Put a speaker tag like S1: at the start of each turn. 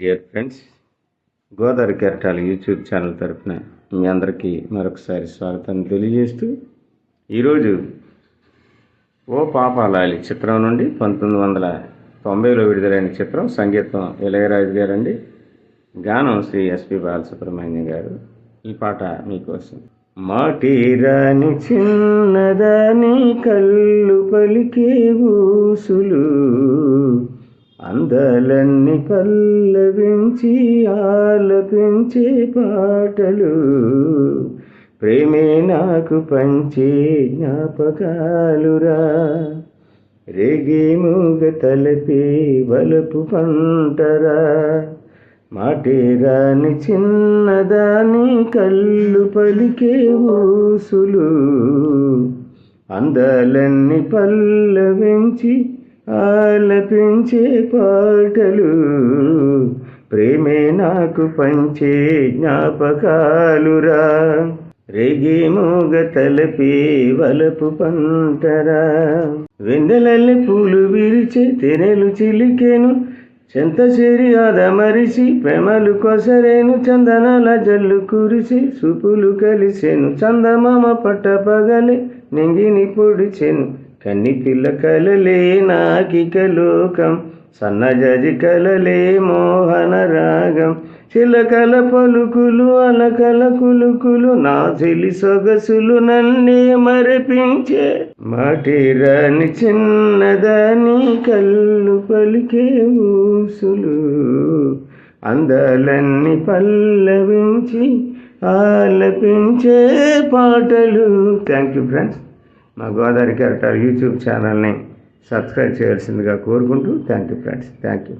S1: Dear friends Godavari కెరటాల YouTube channel తరఫున మీ అందరికీ మరొకసారి స్వాగతాన్ని తెలియజేస్తూ ఈరోజు ఓ పాపాలాలి చిత్రం నుండి పంతొమ్మిది వందల తొంభైలో విడుదలైన చిత్రం సంగీతం ఇళయరాజు గారండి. గానం శ్రీ ఎస్పి బాలసుబ్రహ్మణ్యం గారు. ఈ పాట మీకోసం. మాటి రాని చిన్నదాని కళ్ళు పలికే ఊసులు అందలన్ని పల్లవించి ఆలపించే పాటలు. ప్రేమే నాకు పంచే జ్ఞాపకాలురా. రేగే మూగ తలపే బలుపు పంటరా. మాటే రాని చిన్నదాని కళ్ళు పలికే ఊసులు. అందలన్ని పల్లవించి ఆలపించే పాటలు ప్రేమే నాకు పంచే జ్ఞాపకాలురా. రేగి మూగ తలపే వలపు పంటరా. వెన్నెలల్లి పూలు విరిచి తెనెలు చిలికెను చెంత చేరి అదమరిచి ప్రేమలు కొసరేను చందనాల జల్లు కురిసి సుపులు కలిసెను చందమామ పట్ట పగలి నింగిని పొడిచెను. కన్ని పిల్ల కలలే నాకిక లోకం సన్నజజి కలలే మోహన రాగం. చిలకల పలుకులు అలకల కులుకులు నా చెలి సొగసులు నన్నే మరపించే మాటి రాని చిన్నదాని కళ్ళు పలికే ఊసులు. అందాలన్నీ పల్లవించి ఆలపించే పాటలు. Thank you friends. మా గోదావరి క్యారెక్టర్ యూట్యూబ్ ఛానల్ని సబ్స్క్రైబ్ చేయాల్సిందిగా కోరుకుంటూ thank you friends. Thank you.